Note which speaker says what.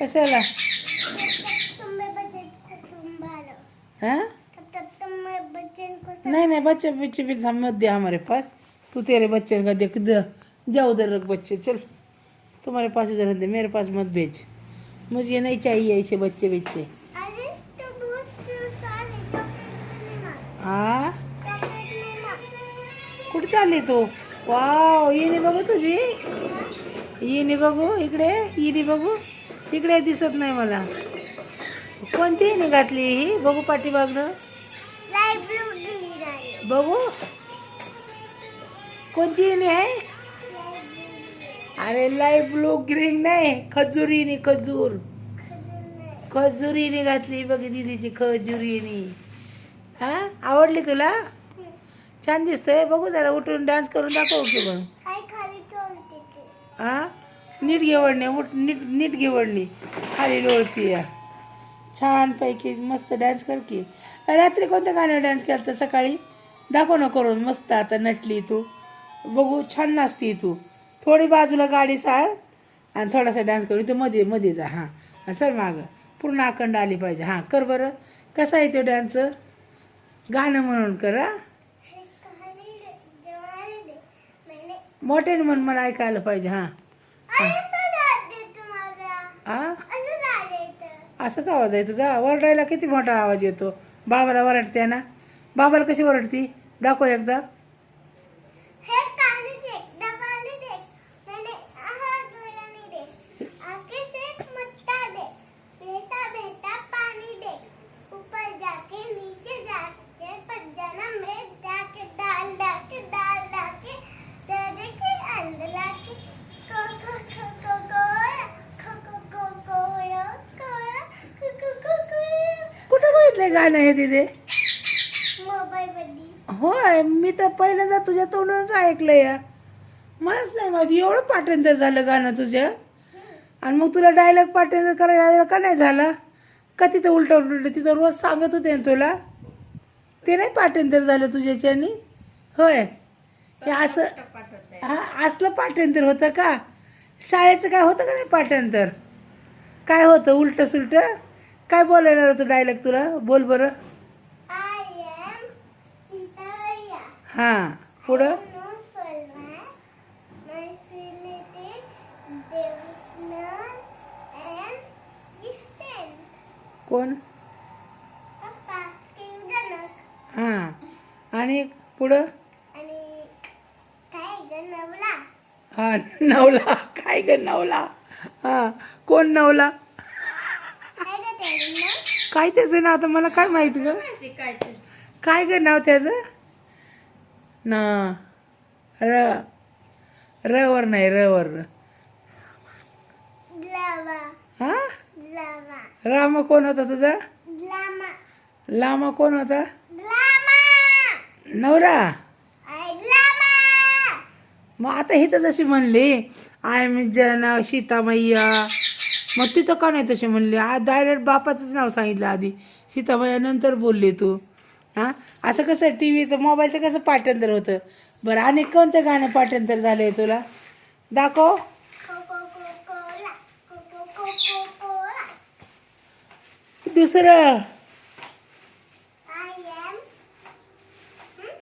Speaker 1: कशाला?
Speaker 2: तुम्हें नाही को संभालो
Speaker 1: हाँ?
Speaker 2: तब
Speaker 1: नहीं नहीं बच्चे बच्चे भी हम मत दे हमारे पास. तू तेरे बच्चे का देख दे जाओ उधर रख बच्चे चल. तुम्हारे पास इधर दे मेरे पास मत भेज. मुझे नहीं चाहिए ऐसे बच्चे बच्चे. हाँ
Speaker 2: कुठ
Speaker 1: कुठे चालली तू? वाव नाही बघू तुझी. येणे बघू इकडे येणे बघू. इकडे दिसत नाही मला. कोणती येणे घातली ही? बघू पाठीमागनं
Speaker 2: लाइट ब्लू ग्रीन आहे.
Speaker 1: बघू. कोणची आहे? अरे लाइट ब्लू ग्रीन नाही. खजुरीने खजूर. खजुरीने घातली बघ दिदीची खजुरीने. हा? आवडली तुला? छान दिसतंय. बघू जरा उठून डान्स करून दाखव की मग.
Speaker 2: ते
Speaker 1: हा? नीट घेवडणे उठ नीट नीट घेवडणी. खाली लोळती या छानपैकी मस्त डान्स कर की. रात्री कोणत्या गाण्यावर डान्स केला तर सकाळी? दाखव ना करून मस्त आता नटली तू. बघू छान नाचती तू. थोडी बाजूला गाडी साळ आणि थोडासा डान्स करू. तू मध्ये मध्ये जा हां. सर मागं. पूर्ण अखंड आली पाहिजे. हां कर बरं. कसा आहे तो डान्स गाणं म्हणून कर मोठ्याने म्हण मला ऐकायला पाहिजे हां. असाच आवाज आहे तुझा? वरडायला किती मोठा आवाज येतो? बाबाला वरडते ना? बाबाला कशी वरडती? दाखव एकदा
Speaker 2: हे कहाणी दे डबाने दे मैंने आहा दोयानी दे आके से मत्ता दे बेटा बेटा पानी दे ऊपर जाके नीचे जाके पर जन्म में जाके डाल डाके डाल डाके दे के अंदर लाके को को को को कोया को को को कोया कोया को को को कोया
Speaker 1: कुठं बघितलंय गाणं हे तिथे
Speaker 2: मोबाईल मध्ये
Speaker 1: होय मी तर पहिल्यांदा तुझ्या तोंडूनच ऐकलं या. मलाच नाही माहिती एवढं पाठांतर झालं गाणं तुझ्या आणि मग तुला डायलॉग पाठांतर करायला आलं का नाही झाला? का तिथं उलट उलट तिथं रोज सांगत होते ना तुला? ते नाही पाठांतर झालं तुझ्याच्यानी होय. हे असं हा असलं पाठांतर होतं का? शाळेचं काय होतं का नाही पाठांतर काय होतं उलट सुलट? काय बोलायला होतं डायलॉग तुला? बोल बरं. हां पुढं? कोण? हां आणि पुढं? हां नवला. काय ग नवला? हां कोण नवला?
Speaker 2: काय त्याचं नाव?
Speaker 1: आता मला काय माहीत ग? काय ग नाव त्याचं? ना. र. रवर नाही रवर. हा?
Speaker 2: रामा
Speaker 1: राम कोण होता तुझा?
Speaker 2: लामा
Speaker 1: कोण होता? नवरा? मग आता ही तर जशी म्हणली आय मी जन मैया मग तिथं का नाही तशी म्हणली? आ डायरेक्ट बापाचंच नाव सांगितलं आधी. सीताबाया नंतर बोलले तू. हां? असं कसं टी व्हीचं मोबाईलचं कसं पाठांतर होतं? बरं आणि कोणतं गाणं पाठांतर झालं आहे तुला? दाखव. दुसरं.